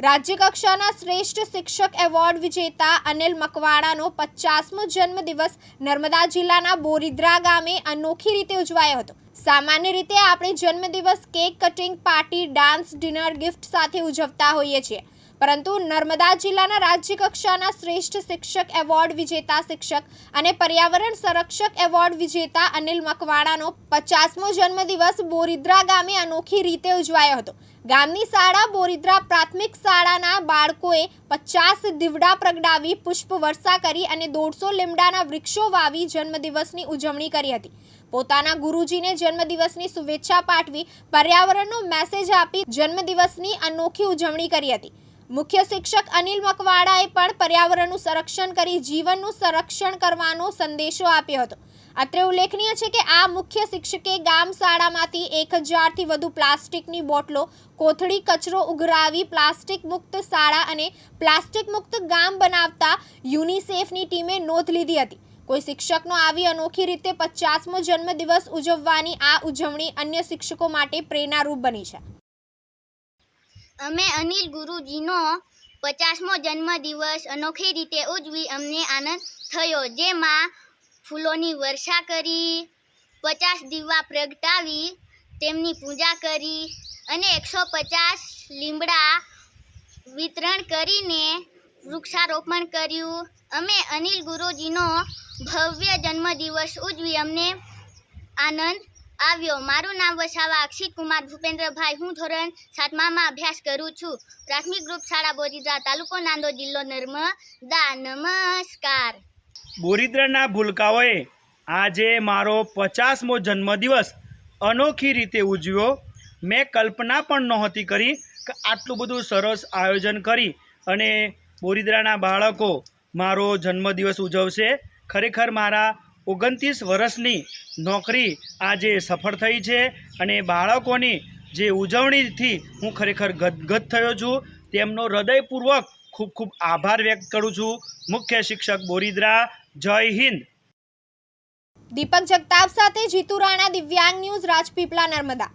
રાજ્યકક્ષાના શ્રેષ્ઠ શિક્ષક એવોર્ડ વિજેતા અનિલ મકવાણાનો પચાસમો જન્મદિવસ નર્મદા જિલ્લાના બોરિદ્રા ગામે અનોખી રીતે ઉજવાયો હતો. સામાન્ય રીતે આપણે જન્મદિવસ cake cutting, party, dance, dinner, gift સાથે ઉજવતા હોઈએ છીએ. પરંતુ નર્મદા જિલ્લાના રાજ્યકક્ષાના શ્રેષ્ઠ શિક્ષક એવોર્ડ વિજેતા શિક્ષક અને પર્યાવરણ સંરક્ષક એવોર્ડ વિજેતા અનિલ મકવાણાનો પચાસમો જન્મદિવસ બોરિદ્રા ગામે અનોખી રીતે ઉજવાયો હતો. ગામની શાળા બોરિદ્રા પ્રાથમિક શાળાના બાળકોએ પચાસ દીવડા પ્રગટાવી પુષ્પ વર્ષા કરી અને દોઢસો લીમડાના વૃક્ષો વાવી જન્મદિવસની ઉજવણી કરી હતી. પોતાના ગુરુજીને જન્મદિવસની શુભેચ્છા પાઠવી પર્યાવરણનો મેસેજ આપી જન્મદિવસની અનોખી ઉજવણી કરી હતી. મુખ્ય શિક્ષક અનિલ મકવાડાએ પણ પર્યાવરણનું સંરક્ષણ કરી જીવનનું સંરક્ષણ કરવાનો સંદેશો આપ્યો હતો. અત્રે ઉલ્લેખનીય છે કે આ મુખ્ય શિક્ષકે ગામ શાળામાંથી એક હજારથી વધુ પ્લાસ્ટિકની બોટલો, કોથળી, કચરો ઉઘરાવી પ્લાસ્ટિક મુક્ત શાળા અને પ્લાસ્ટિક મુક્ત ગામ બનાવતા યુનિસેફની ટીમે નોંધ લીધી હતી. કોઈ શિક્ષકનો આવી અનોખી રીતે પચાસમો જન્મદિવસ ઉજવવાની આ ઉજવણી અન્ય શિક્ષકો માટે પ્રેરણારૂપ બની છે. અમે અનિલ ગુરુજીનો પચાસમો જન્મદિવસ અનોખી રીતે ઉજવી અમને આનંદ થયો, જેમાં ફૂલોની વર્ષા કરી, પચાસ દીવા પ્રગટાવી, તેમની પૂજા કરી અને એકસો પચાસ લીમડા વિતરણ કરીને વૃક્ષારોપણ કર્યું. અમે અનિલ ગુરુજીનો ભવ્ય જન્મદિવસ ઉજવી અમને આનંદ આવ્યો. મારું નામ વસાવા અક્ષિત કુમાર ભૂપેન્દ્રભાઈ. હું ધોરણ સાતમામાં અભ્યાસ કરું છું. પ્રાથમિક ગ્રુપ શાળા બોજીદ્રા તાલુકો નાંદો જિલ્લો નર્મદા. નમસ્કાર. બોરિદ્રાના ભૂલકાઓએ આજે મારો પચાસમો જન્મદિવસ અનોખી રીતે ઉજવ્યો. મેં કલ્પના પણ નહોતી કરી કે આટલું બધું સરસ આયોજન કરી અને બોરિદ્રાના બાળકો મારો જન્મદિવસ ઉજવશે. ખરેખર મારા ઓગણત્રીસ વર્ષની નોકરી આજે સફળ થઈ છે અને બાળકોની જે ઉજવણીથી હું ખરેખર ગદગદ થયો છું, તેમનો હૃદયપૂર્વક ખૂબ ખૂબ આભાર વ્યક્ત કરું છું. મુખ્ય શિક્ષક બોરિદ્રા, જય હિન્દ. દીપક જગતાપ સાથે જીતુ રાણા દિવ્યાંગ ન્યૂઝ રાજપીપળા નર્મદા.